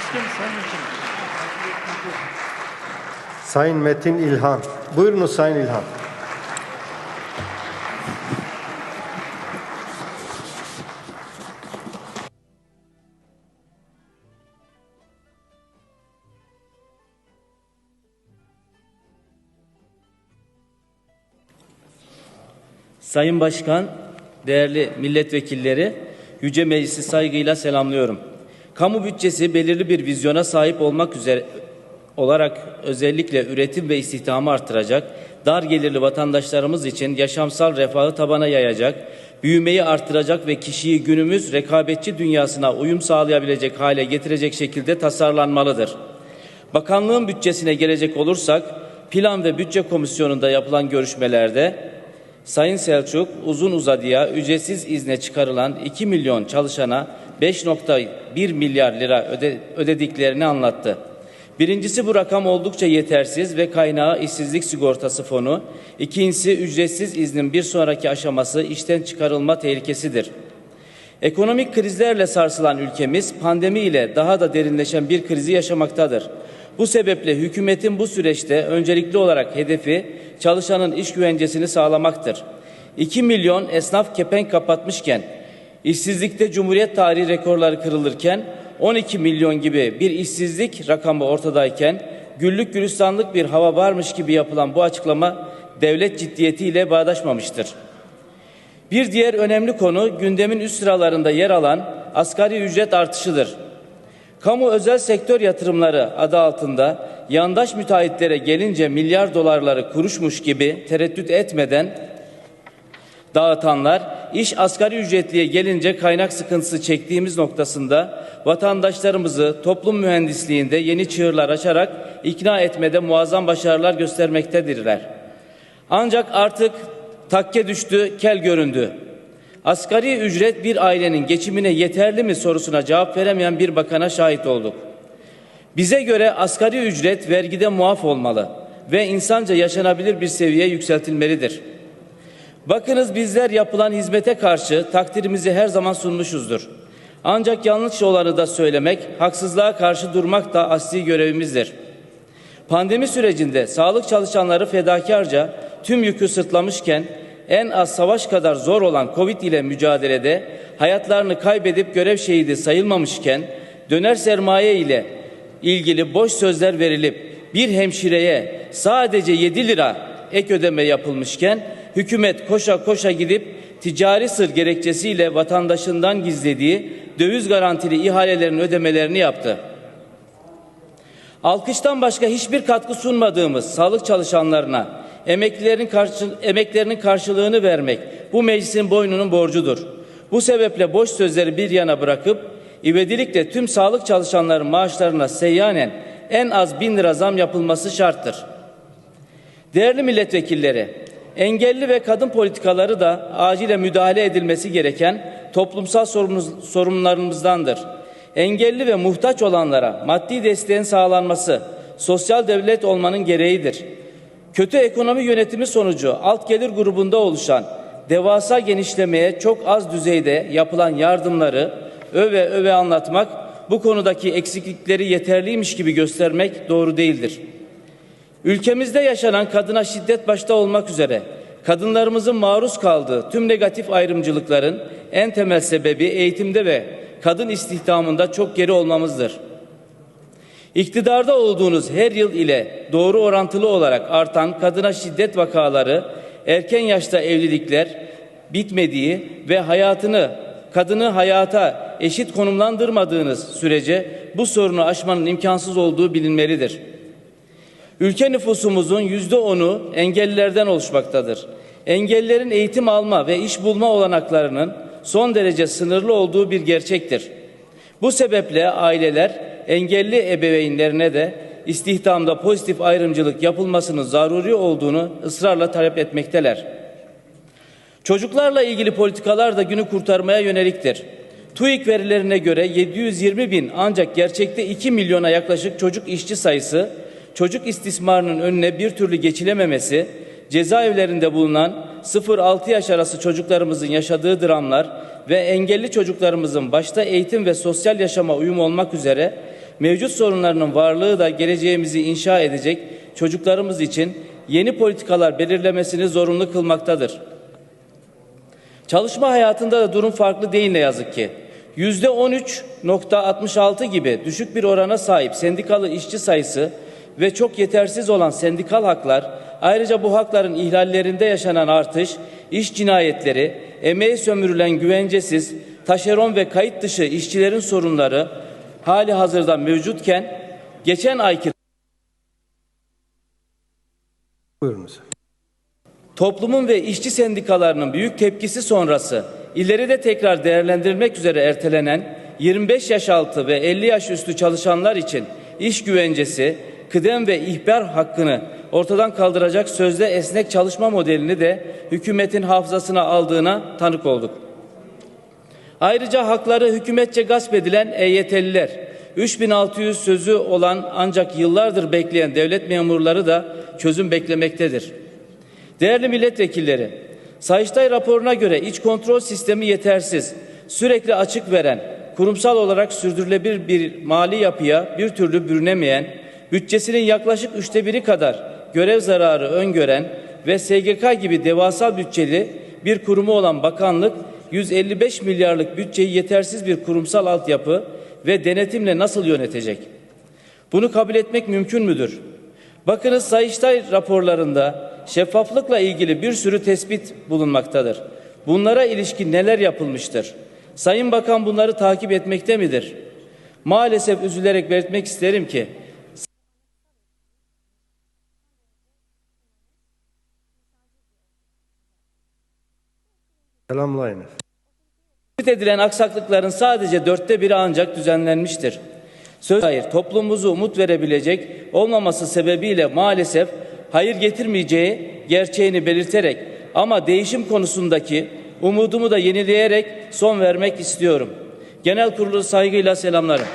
Başkanım senin için. Sayın Metin İlhan. Buyurunuz Sayın İlhan. Sayın Başkan, değerli milletvekilleri, Yüce Meclisi saygıyla selamlıyorum. Kamu bütçesi belirli bir vizyona sahip olmak üzere olarak özellikle üretim ve istihdamı artıracak, dar gelirli vatandaşlarımız için yaşamsal refahı tabana yayacak, büyümeyi artıracak ve kişiyi günümüz rekabetçi dünyasına uyum sağlayabilecek hale getirecek şekilde tasarlanmalıdır. Bakanlığın bütçesine gelecek olursak, Plan ve Bütçe Komisyonu'nda yapılan görüşmelerde Sayın Selçuk uzun uzadıya ücretsiz izne çıkarılan 2 milyon çalışana 5.1 milyar lira öde, ödediklerini anlattı. Birincisi bu rakam oldukça yetersiz ve kaynağı işsizlik sigortası fonu. İkincisi ücretsiz iznin bir sonraki aşaması işten çıkarılma tehlikesidir. Ekonomik krizlerle sarsılan ülkemiz pandemi ile daha da derinleşen bir krizi yaşamaktadır. Bu sebeple hükümetin bu süreçte öncelikli olarak hedefi çalışanın iş güvencesini sağlamaktır. 2 milyon esnaf kepenk kapatmışken, işsizlikte Cumhuriyet tarihi rekorları kırılırken, 12 milyon gibi bir işsizlik rakamı ortadayken, güllük gülistanlık bir hava varmış gibi yapılan bu açıklama devlet ciddiyetiyle bağdaşmamıştır. Bir diğer önemli konu gündemin üst sıralarında yer alan asgari ücret artışıdır. Kamu özel sektör yatırımları adı altında yandaş müteahhitlere gelince milyar dolarları kuruşmuş gibi tereddüt etmeden dağıtanlar iş asgari ücretliye gelince kaynak sıkıntısı çektiğimiz noktasında vatandaşlarımızı toplum mühendisliğinde yeni çığırlar açarak ikna etmede muazzam başarılar göstermektedirler. Ancak artık takke düştü, kel göründü. Asgari ücret bir ailenin geçimine yeterli mi sorusuna cevap veremeyen bir bakana şahit olduk. Bize göre asgari ücret vergide muaf olmalı ve insanca yaşanabilir bir seviyeye yükseltilmelidir. Bakınız bizler yapılan hizmete karşı takdirimizi her zaman sunmuşuzdur. Ancak yanlış olanı da söylemek, haksızlığa karşı durmak da asli görevimizdir. Pandemi sürecinde sağlık çalışanları fedakarca tüm yükü sırtlamışken en az savaş kadar zor olan Covid ile mücadelede hayatlarını kaybedip görev şehidi sayılmamışken döner sermaye ile ilgili boş sözler verilip bir hemşireye sadece 7 lira ek ödeme yapılmışken hükümet koşa koşa gidip ticari sır gerekçesiyle vatandaşından gizlediği döviz garantili ihalelerin ödemelerini yaptı. Alkıştan başka hiçbir katkı sunmadığımız sağlık çalışanlarına emeklilerin karşı, emeklerinin karşılığını vermek bu meclisin boynunun borcudur. Bu sebeple boş sözleri bir yana bırakıp ivedilikle tüm sağlık çalışanların maaşlarına seyyanen en az bin lira zam yapılması şarttır. Değerli milletvekilleri, engelli ve kadın politikaları da acile müdahale edilmesi gereken toplumsal sorunlarımızdandır. Engelli ve muhtaç olanlara maddi desteğin sağlanması sosyal devlet olmanın gereğidir. Kötü ekonomi yönetimi sonucu alt gelir grubunda oluşan devasa genişlemeye çok az düzeyde yapılan yardımları öve öve anlatmak, bu konudaki eksiklikleri yeterliymiş gibi göstermek doğru değildir. Ülkemizde yaşanan kadına şiddet başta olmak üzere kadınlarımızın maruz kaldığı tüm negatif ayrımcılıkların en temel sebebi eğitimde ve kadın istihdamında çok geri olmamızdır. İktidarda olduğunuz her yıl ile doğru orantılı olarak artan kadına şiddet vakaları, erken yaşta evlilikler bitmediği ve hayatını kadını hayata eşit konumlandırmadığınız sürece bu sorunu aşmanın imkansız olduğu bilinmelidir. Ülke nüfusumuzun yüzde onu engellilerden oluşmaktadır. Engellilerin eğitim alma ve iş bulma olanaklarının son derece sınırlı olduğu bir gerçektir. Bu sebeple aileler engelli ebeveynlerine de istihdamda pozitif ayrımcılık yapılmasının zaruri olduğunu ısrarla talep etmekteler. Çocuklarla ilgili politikalar da günü kurtarmaya yöneliktir. TÜİK verilerine göre 720 bin ancak gerçekte 2 milyona yaklaşık çocuk işçi sayısı, çocuk istismarının önüne bir türlü geçilememesi, cezaevlerinde bulunan 0-6 yaş arası çocuklarımızın yaşadığı dramlar ve engelli çocuklarımızın başta eğitim ve sosyal yaşama uyum olmak üzere Mevcut sorunlarının varlığı da geleceğimizi inşa edecek çocuklarımız için yeni politikalar belirlemesini zorunlu kılmaktadır. Çalışma hayatında da durum farklı değil ne yazık ki. Yüzde 13.66 gibi düşük bir orana sahip sendikalı işçi sayısı ve çok yetersiz olan sendikal haklar, ayrıca bu hakların ihlallerinde yaşanan artış, iş cinayetleri, emeği sömürülen güvencesiz, taşeron ve kayıt dışı işçilerin sorunları hali hazırda mevcutken, geçen ayki Buyurunuz. Toplumun ve işçi sendikalarının büyük tepkisi sonrası ileride tekrar değerlendirilmek üzere ertelenen 25 yaş altı ve 50 yaş üstü çalışanlar için iş güvencesi, kıdem ve ihbar hakkını ortadan kaldıracak sözde esnek çalışma modelini de hükümetin hafızasına aldığına tanık olduk. Ayrıca hakları hükümetçe gasp edilen EYT'liler, 3600 sözü olan ancak yıllardır bekleyen devlet memurları da çözüm beklemektedir. Değerli milletvekilleri, Sayıştay raporuna göre iç kontrol sistemi yetersiz, sürekli açık veren, kurumsal olarak sürdürülebilir bir mali yapıya bir türlü bürünemeyen, bütçesinin yaklaşık üçte biri kadar görev zararı öngören ve SGK gibi devasa bütçeli bir kurumu olan bakanlık 155 milyarlık bütçeyi yetersiz bir kurumsal altyapı ve denetimle nasıl yönetecek? Bunu kabul etmek mümkün müdür? Bakınız Sayıştay raporlarında şeffaflıkla ilgili bir sürü tespit bulunmaktadır. Bunlara ilişkin neler yapılmıştır? Sayın Bakan bunları takip etmekte midir? Maalesef üzülerek belirtmek isterim ki Selamlayınız. tespit edilen aksaklıkların sadece dörtte biri ancak düzenlenmiştir. Söz hayır toplumumuzu umut verebilecek olmaması sebebiyle maalesef hayır getirmeyeceği gerçeğini belirterek ama değişim konusundaki umudumu da yenileyerek son vermek istiyorum. Genel kurulu saygıyla selamlarım.